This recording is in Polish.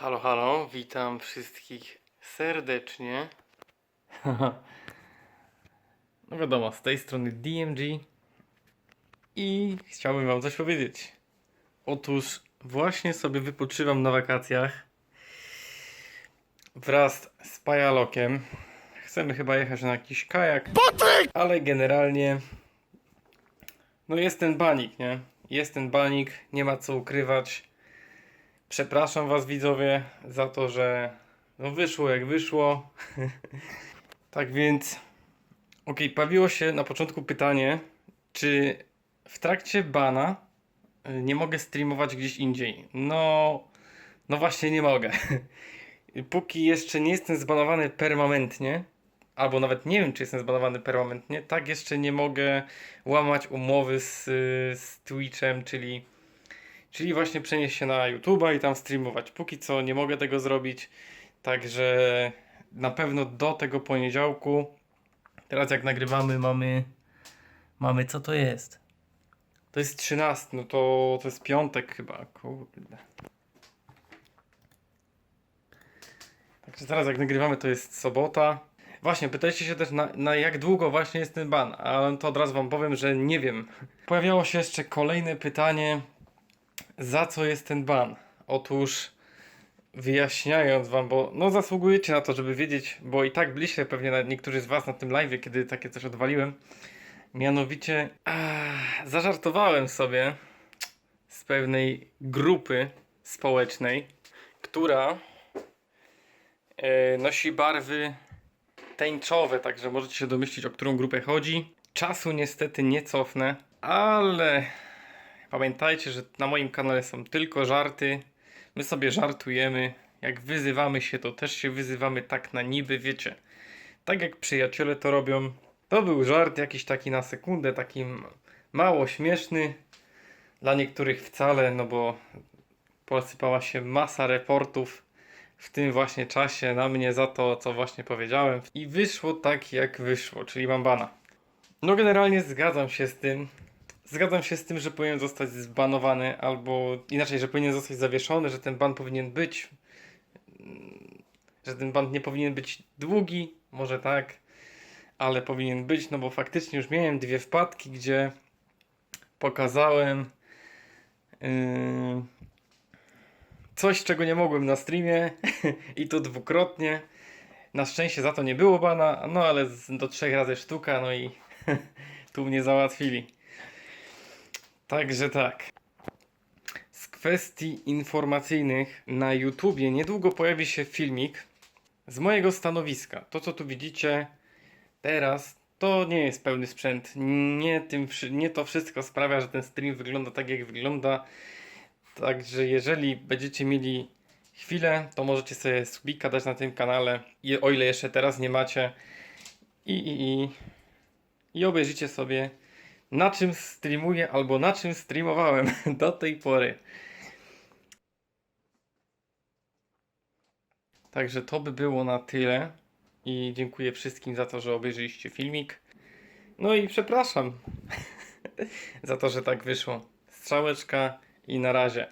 Halo, halo, witam wszystkich serdecznie. no wiadomo, z tej strony DMG i chciałbym Wam coś powiedzieć. Otóż właśnie sobie wypoczywam na wakacjach wraz z Pajalokiem. Chcemy chyba jechać na jakiś kajak, ale generalnie no jest ten banik, nie? Jest ten banik, nie ma co ukrywać. Przepraszam Was widzowie za to, że no wyszło jak wyszło. tak więc, okej, pojawiło się na początku pytanie, czy w trakcie bana y, nie mogę streamować gdzieś indziej. No, no właśnie nie mogę. Póki jeszcze nie jestem zbanowany permanentnie, albo nawet nie wiem, czy jestem zbanowany permanentnie, tak jeszcze nie mogę łamać umowy z, y, z Twitchem, czyli Czyli właśnie przenieść się na YouTube'a i tam streamować. Póki co nie mogę tego zrobić, także na pewno do tego poniedziałku. Teraz jak nagrywamy mamy mamy co to jest? To jest 13, no to to jest piątek chyba, kurde. Także teraz jak nagrywamy to jest sobota. Właśnie, pytajcie się też na, na jak długo właśnie jest ten ban, ale to od razu wam powiem, że nie wiem. Pojawiało się jeszcze kolejne pytanie, za co jest ten ban? Otóż wyjaśniając wam, bo no zasługujecie na to, żeby wiedzieć, bo i tak byliście pewnie niektórzy z was na tym live, kiedy takie coś odwaliłem. Mianowicie ah, zażartowałem sobie z pewnej grupy społecznej, która e, nosi barwy tęczowe, także możecie się domyślić, o którą grupę chodzi. Czasu niestety nie cofnę, ale Pamiętajcie, że na moim kanale są tylko żarty. My sobie żartujemy. Jak wyzywamy się, to też się wyzywamy tak na niby, wiecie. Tak jak przyjaciele to robią. To był żart jakiś taki na sekundę, taki mało śmieszny. Dla niektórych wcale, no bo posypała się masa reportów w tym właśnie czasie na mnie za to, co właśnie powiedziałem. I wyszło tak, jak wyszło, czyli mam bana. No generalnie zgadzam się z tym. Zgadzam się z tym, że powinien zostać zbanowany, albo inaczej, że powinien zostać zawieszony, że ten ban powinien być, mm, że ten ban nie powinien być długi, może tak, ale powinien być, no bo faktycznie już miałem dwie wpadki, gdzie pokazałem yy, coś, czego nie mogłem na streamie i to dwukrotnie. Na szczęście za to nie było bana, no ale do trzech razy sztuka, no i tu mnie załatwili. Także tak. Z kwestii informacyjnych na YouTubie niedługo pojawi się filmik z mojego stanowiska. To, co tu widzicie teraz, to nie jest pełny sprzęt. Nie, tym, nie to wszystko sprawia, że ten stream wygląda tak, jak wygląda. Także jeżeli będziecie mieli chwilę, to możecie sobie subika dać na tym kanale, o ile jeszcze teraz nie macie. I, i, i, i obejrzycie sobie na czym streamuję albo na czym streamowałem do tej pory. Także to by było na tyle. I dziękuję wszystkim za to, że obejrzeliście filmik. No i przepraszam za to, że tak wyszło. Strzałeczka i na razie.